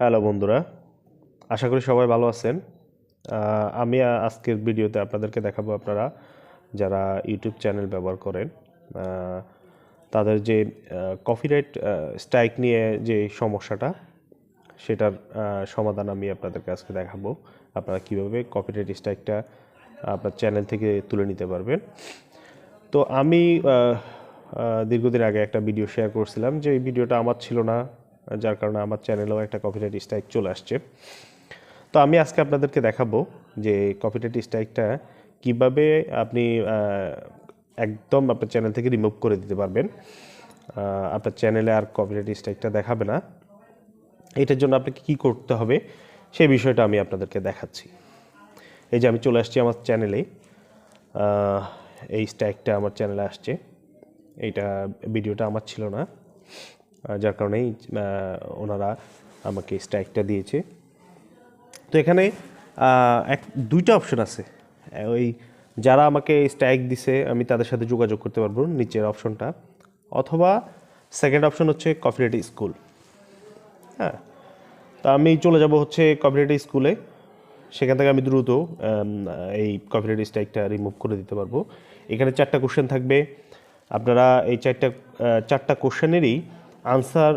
Hello বন্ধুরা, আশা করি সবাই ভালো আছেন। আমি আজকের ভিডিওতে আপনাদেরকে দেখাবো আপনারা যারা ইউটিউব চ্যানেল ব্যবহার করেন তাদের যে কপিরাইট স্ট্রাইক নিয়ে যে সমস্যাটা, সেটার সমাধান আমি আপনাদেরকে আজকে দেখাবো। আপনারা কীভাবে কপিরাইট স্ট্রাইকটা আপনার চ্যানেল থেকে তুলে নিতে পারবেন। তো আমি দীর্ঘদিন আগে একটা ভিডিও শেয়ার করছিলাম যে এই ভিডিওটা আমার ছিল না যার কারণে আমার চ্যানেলেও একটা কপিরাইট স্ট্রাইক চলে আসছে। তো আমি আজকে আপনাদেরকে দেখাবো যে কপিরাইট স্ট্রাইকটা কীভাবে আপনি একদম আপনার চ্যানেল থেকে রিমুভ করে দিতে পারবেন। আপনার চ্যানেলে আর কপিরাইট স্ট্রাইকটা দেখাবে না। এটার জন্য আপনাকে কী করতে হবে সেই বিষয়টা আমি আপনাদেরকে দেখাচ্ছি। এই যে আমি চলে আসছি আমার চ্যানেলে এই স্ট্যাকটা আমার চ্যানেলে আসছে। এইটা, ভিডিওটা আমার ছিল না। যার কারণেই ওনারা আমাকে স্ট্রাইকটা দিয়েছে। তো এখানে এক, দুইটা অপশন আছে। ওই যারা আমাকে স্ট্রাইক দিছে, আমি তাদের সাথে যোগাযোগ করতে পারব নিচের অপশনটা অথবা সেকেন্ড অপশন হচ্ছে কপিরাইট স্কুল হ্যাঁ তা আমি চলে যাব হচ্ছে কপিরাইট স্কুলে সেখান থেকে আমি দ্রুত এই কপিরাইট স্ট্রাইকটা রিমুভ করে দিতে পারব। এখানে চারটা কোশ্চেন থাকবে। আপনারা এই চারটা চারটা কোশ্চেনেরই আনসার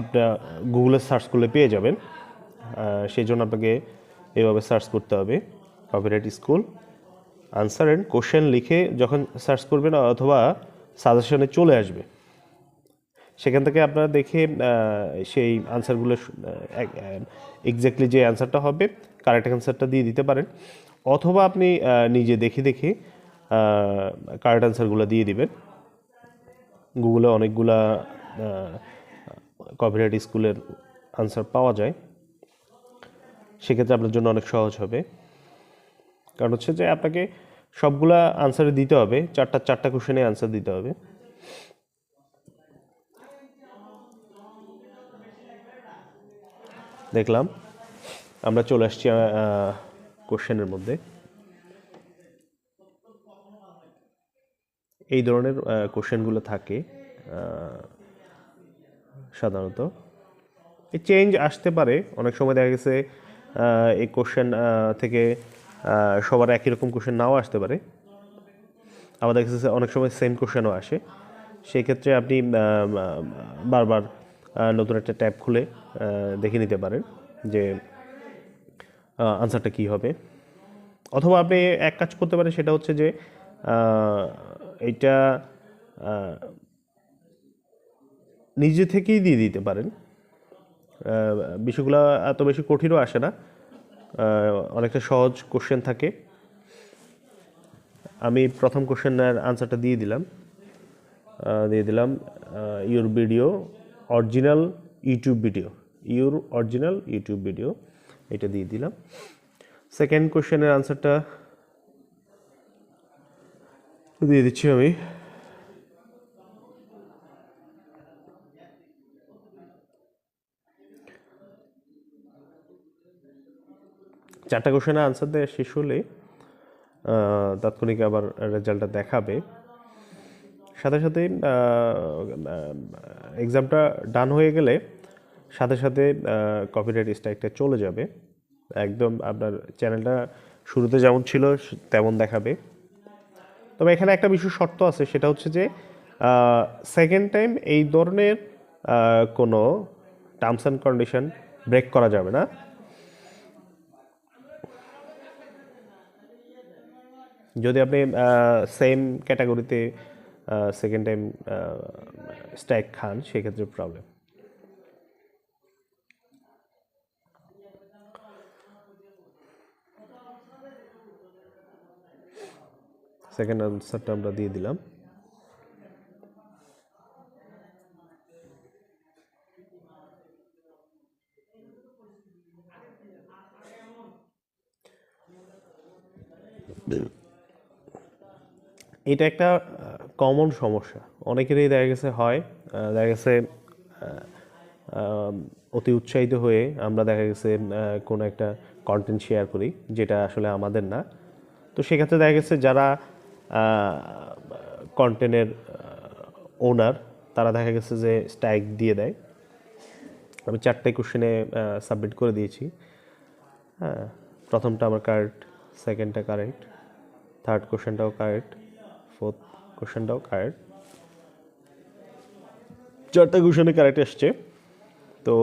আপনার গুগলে সার্চ করলে পেয়ে যাবেন। সেই জন্য আপনাকে এভাবে সার্চ করতে হবে, copyright school. Answer and question লিখে যখন সার্চ করবেন অথবা সাজেশনে চলে আসবে। সেখান থেকে আপনারা দেখে সেই আনসারগুলো এক্স্যাক্টলি যে অ্যান্সারটা হবে কারেক্ট অ্যান্সারটা দিয়ে দিতে পারেন। অথবা আপনি নিজে দেখে দেখে কারেক্ট অ্যান্সারগুলো দিয়ে দিবেন। গুগলে অনেকগুলা কপিরাইট স্কুলের আনসার পাওয়া যায়। সেক্ষেত্রে আপনার জন্য অনেক সহজ হবে। কারণ হচ্ছে যে আপনাকে সবগুলা আনসারে দিতে হবে, চারটা চারটা কোশ্চেনে আনসার দিতে হবে। দেখলাম। আমরা চলে আসছি কোশ্চেনের মধ্যে। এই ধরনের কোশ্চেনগুলো থাকে সাধারণত। এই চেঞ্জ আসতে পারে। অনেক সময় দেখা গেছে এই কোশ্চেন থেকে সবার একই রকম কোশ্চেন নাও আসতে পারে। আবার দেখা যাচ্ছে অনেক সময় সেম কোশ্চেনও আসে। সেই ক্ষেত্রে আপনি বারবার নতুন একটা ট্যাব খুলে দেখে নিতে পারেন যে আনসারটা কী হবে। অথবা আপনি এক কাজ করতে পারেন, সেটা হচ্ছে যে আহ, নিজে থেকেই দিয়ে দিতে পারেন। বিষয়গুলো এত বেশি কঠিনও আসে না। অনেকটা সহজ কোশ্চেন থাকে। আমি প্রথম কোশ্চেনের আনসারটা দিয়ে দিলাম। দিয়ে দিলাম your video original YouTube video your original YouTube video এটা দিয়ে দিলাম। সেকেন্ড কোশ্চেনের আনসারটা দিয়ে দিচ্ছি আমি চারটা কোশ্চেনের আনসার দেওয়া শেষ হলে তাৎক্ষণিক আবার রেজাল্টটা দেখাবে। সাথে সাথে এক্সামটা ডান হয়ে গেলে সাথে সাথে কপিরাইট স্ট্রাইকটা চলে যাবে। একদম আপনার চ্যানেলটা শুরুতে যেমন ছিল, তেমন দেখাবে। তবে এখানে একটা বিশেষ শর্ত আছে, সেটা হচ্ছে যে সেকেন্ড টাইম এই ধরনের কোনো টার্মস অ্যান্ড কন্ডিশন ব্রেক করা যাবে না। যদি আপনি সেম ক্যাটাগরিতে সেকেন্ড টাইম স্ট্যাক খান, সেক্ষেত্রে প্রবলেম সেকেন্ড আনসারটা আমরা দিয়ে দিলাম। এটা একটা কমন সমস্যা। অনেকেরই দেখা গেছে হয় দেখা গেছে অতি উৎসাহিত হয়ে আমরা দেখা গেছে কোনো একটা কন্টেন্ট শেয়ার করি, যেটা আসলে আমাদের না। তো সেক্ষেত্রে দেখা গেছে যারা কন্টেন্টের ওনার তারা দেখা গেছে যে স্ট্যাগ দিয়ে দেয়। আমি চারটে কোশ্চেনে সাবমিট করে দিয়েছি। হ্যাঁ প্রথমটা আমার কারেক্ট সেকেন্ডটা কারেক্ট থার্ড কোশ্চেনটাও কারেক্ট ফোর্থ কোশ্চেনটাও কারেক্ট চারটা কোশ্চেনে কারেক্ট এসছে। তো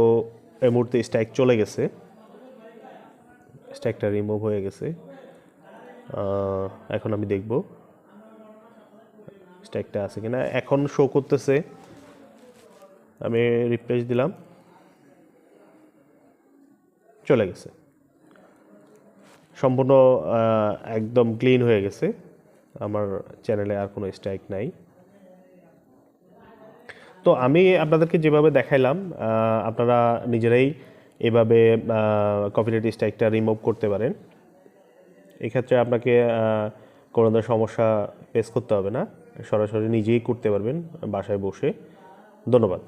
এই মুহূর্তে স্ট্রাইক চলে গেছে। স্ট্রাইকটা রিমুভ হয়ে গেছে। এখন আমি দেখব। স্ট্রাইকটা আছে কিনা। এখন শো করতেছে। আমি রিপ্লেস দিলাম। চলে গেছে। সম্পূর্ণ একদম ক্লিন হয়ে গেছে। আমার চ্যানেলে আর কোনো স্ট্রাইক নাই। তো আমি আপনাদেরকে যেভাবে দেখাইলাম আপনারা নিজেরাই এভাবে কপিরাইট স্ট্রাইকটা রিমুভ করতে পারেন। এক্ষেত্রে আপনাকে কোনো সমস্যা ফেস করতে হবে না। সরাসরি নিজেই করতে পারবেন বাসায় বসে। ধন্যবাদ।